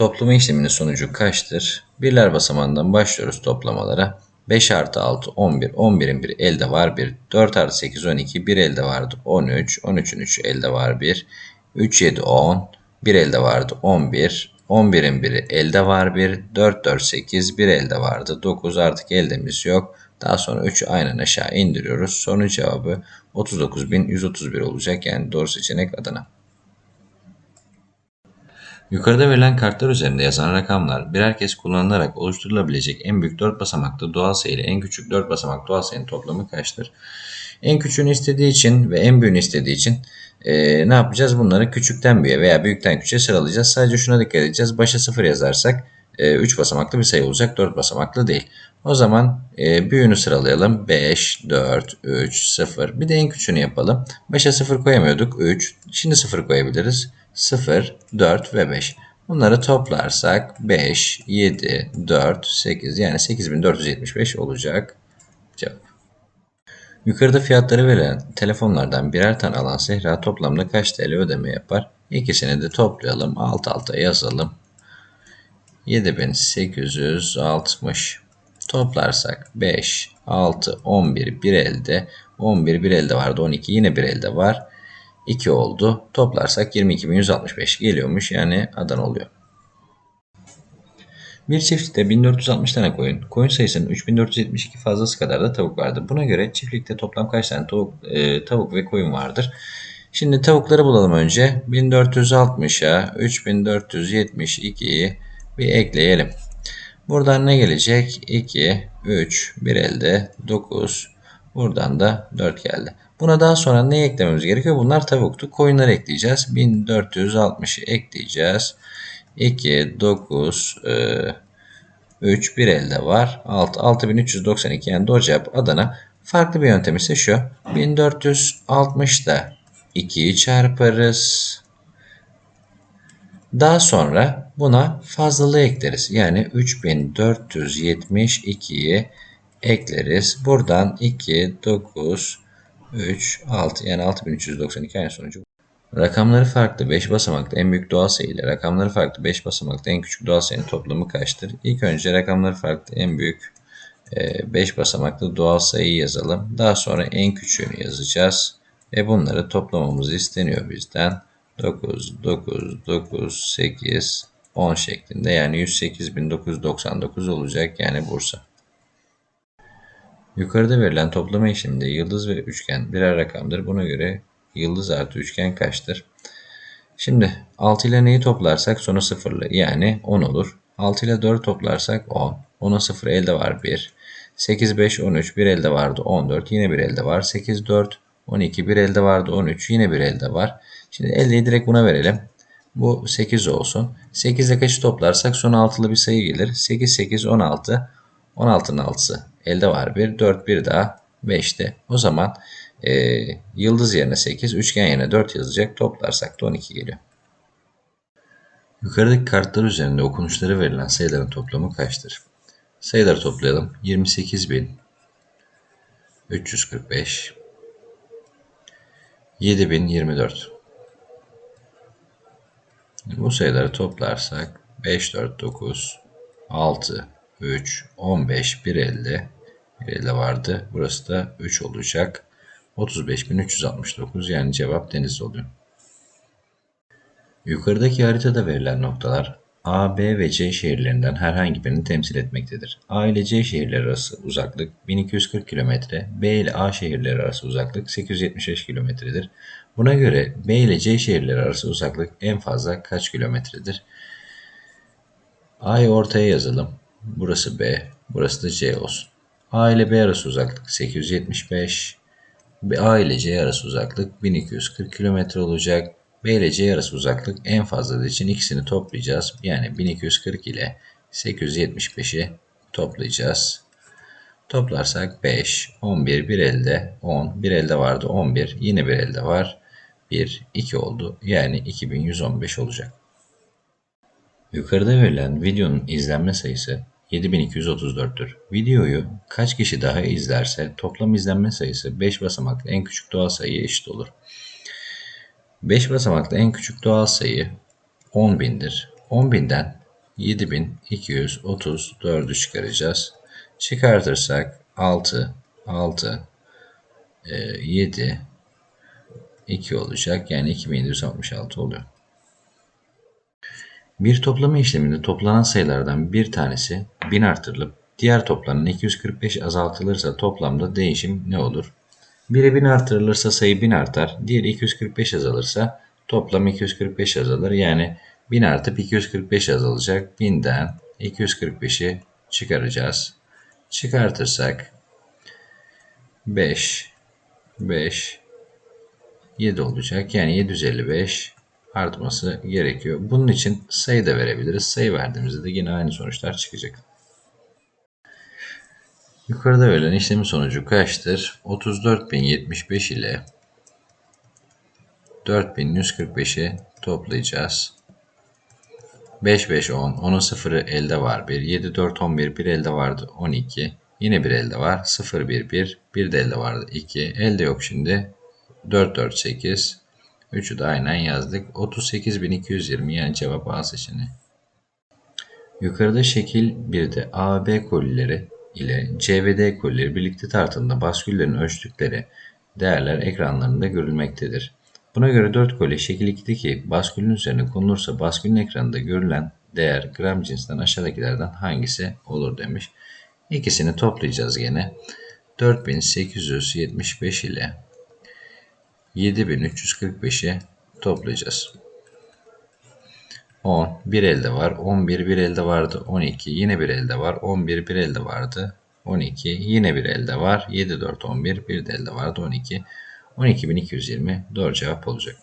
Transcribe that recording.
Toplama işleminin sonucu kaçtır? Birler basamağından başlıyoruz toplamalara. 5 artı 6 11. 11'in biri elde var 1. 4 artı 8 12. 1 elde vardı 13. 13'ün 3'ü elde var 1. 3 7 10. 1 elde vardı 11. 11'in biri elde var 1. 4 4 8. 1 elde vardı 9. Artık eldemiz yok. Daha sonra 3'ü aynen aşağı indiriyoruz. Sorunun cevabı 39.131 olacak. Yani doğru seçenek Adana. Yukarıda verilen kartlar üzerinde yazan rakamlar birer kez kullanılarak oluşturulabilecek en büyük 4 basamaklı doğal sayı ile en küçük 4 basamaklı doğal sayının toplamı kaçtır? En küçüğünü istediği için ve en büyüğünü istediği için e, ne yapacağız? Bunları küçükten büyüğe veya büyükten küçüğe sıralayacağız. Sadece şuna dikkat edeceğiz. Başa 0 yazarsak 3 basamaklı bir sayı olacak. 4 basamaklı değil. O zaman e, büyüğünü sıralayalım. 5, 4, 3, 0. Bir de en küçüğünü yapalım. Başa 0 koyamıyorduk. 3. Şimdi 0 koyabiliriz. 0, 4 ve 5. Bunları toplarsak 5, 7, 4, 8 yani 8475 olacak cevap. Yukarıda fiyatları verilen telefonlardan birer tane alan Sehra toplamda kaç TL ödeme yapar? İkisini de toplayalım. Alt alta yazalım. 7860 toplarsak 5, 6, 11 bir elde 11 bir elde vardı 12 yine bir elde var 2 oldu. Toplarsak 22.165 geliyormuş. Yani Adana oluyor. Bir çiftlikte 1460 tane koyun, koyun sayısının 3472 fazlası kadar da tavuk vardır. Buna göre çiftlikte toplam kaç tane tavuk, e, tavuk ve koyun vardır? Şimdi tavukları bulalım önce. 1460'a 3472'yi bir ekleyelim. Buradan ne gelecek? 2, 3, 1 elde 9. Buradan da 4 geldi. Buna daha sonra ne eklememiz gerekiyor? Bunlar tavuktu. Koyunları ekleyeceğiz. 1460'ı ekleyeceğiz. 2, 9, 3, 1 elde var. 6, 6392 yani doğru cevap Adana. Farklı bir yöntem ise şu. 1460'da 2'yi çarparız. Daha sonra buna fazlalığı ekleriz. Yani 3472'yi ekleriz. Buradan 2, 9, 3, 6 yani 6392 aynı sonucu. Rakamları farklı 5 basamaklı en büyük doğal sayı ile rakamları farklı 5 basamaklı en küçük doğal sayının toplamı kaçtır? İlk önce rakamları farklı en büyük 5 basamaklı doğal sayıyı yazalım. Daha sonra en küçüğünü yazacağız. Ve bunları toplamamız isteniyor bizden. 9, 9, 9, 8, 10 şeklinde yani 108.999 olacak yani Bursa. Yukarıda verilen toplama işleminde yıldız ve üçgen birer rakamdır. Buna göre yıldız artı üçgen kaçtır? Şimdi 6 ile neyi toplarsak sonu sıfırlı yani 10 olur. 6 ile 4 toplarsak 10. 10'a 0 elde var 1. 8, 5, 13 bir elde vardı 14 yine bir elde var. 8, 4, 12 bir elde vardı 13 yine bir elde var. Şimdi eldeyi direkt buna verelim. Bu 8 olsun. 8 ile kaçı toplarsak son altılı bir sayı gelir. 8, 8, 16. 16'nın 6'sı elde var 1. 4 bir daha 5'te. O zaman e, yıldız yerine 8, üçgen yerine 4 yazacak. Toplarsak da 12 geliyor. Yukarıdaki kartlar üzerinde okunuşları verilen sayıların toplamı kaçtır? Sayıları toplayalım. 28.345 7024 Bu sayıları toplarsak 5, 4, 9, 6, 3, 15, 1 elde. 1 elde vardı. Burası da 3 olacak. 35.369 yani cevap deniz oluyor. Yukarıdaki haritada verilen noktalar A, B ve C şehirlerinden herhangi birini temsil etmektedir. A ile C şehirleri arası uzaklık 1240 km, B ile A şehirleri arası uzaklık 875 kilometredir. Buna göre B ile C şehirleri arası uzaklık en fazla kaç kilometredir? A'yı ortaya yazalım. Burası B, burası da C olsun. A ile B arası uzaklık 875. A ile C arası uzaklık 1240 km olacak. B ile C arası uzaklık en fazla için ikisini toplayacağız. Yani 1240 ile 875'i toplayacağız. Toplarsak 5, 11, bir elde 10, bir elde vardı 11, yine bir elde var. 1, 2 oldu. Yani 2115 olacak. Yukarıda verilen videonun izlenme sayısı 7234'tür. Videoyu kaç kişi daha izlerse toplam izlenme sayısı 5 basamaklı en küçük doğal sayıya eşit olur. 5 basamaklı en küçük doğal sayı 10.000'dir. 10.000'den 7234'ü çıkaracağız. Çıkartırsak 6, 6, 7, 2 olacak. Yani 2766 oluyor. Bir toplama işleminde toplanan sayılardan bir tanesi 1000 artırılıp diğer toplanan 245 azaltılırsa toplamda değişim ne olur? Biri 1000 artırılırsa sayı 1000 artar, diğeri 245 azalırsa toplam 245 azalır. Yani 1000 artıp 245 azalacak. 1000'den 245'i çıkaracağız. Çıkartırsak 5, 5, 7 olacak. Yani 755 artması gerekiyor. Bunun için sayı da verebiliriz. Sayı verdiğimizde de yine aynı sonuçlar çıkacak. Yukarıda verilen işlemin sonucu kaçtır? 34.075 ile 4145'i toplayacağız. 5, 5, 10. 10'un sıfırı elde var 1. 7, 4, 11. 1 elde vardı 12. Yine bir elde var. 0, 1, 1. 1 de elde vardı 2. Elde yok şimdi. 4, 4, 8. 3'ü de aynen yazdık. 38.220 yani cevap A seçeneği. Yukarıda şekil 1'de A, B kolileri ile C ve kolileri birlikte tartında basküllerin ölçtükleri değerler ekranlarında görülmektedir. Buna göre 4 koli şekil 2'deki baskülün üzerine konulursa baskülün ekranında görülen değer gram cinsinden aşağıdakilerden hangisi olur demiş. İkisini toplayacağız gene. 4875 ile 7345'i toplayacağız. 10 bir elde var. 11 bir elde vardı. 12 yine bir elde var. 11 bir elde vardı. 12 yine bir elde var. 7 4 11 bir de elde vardı. 12 12220 doğru cevap olacak.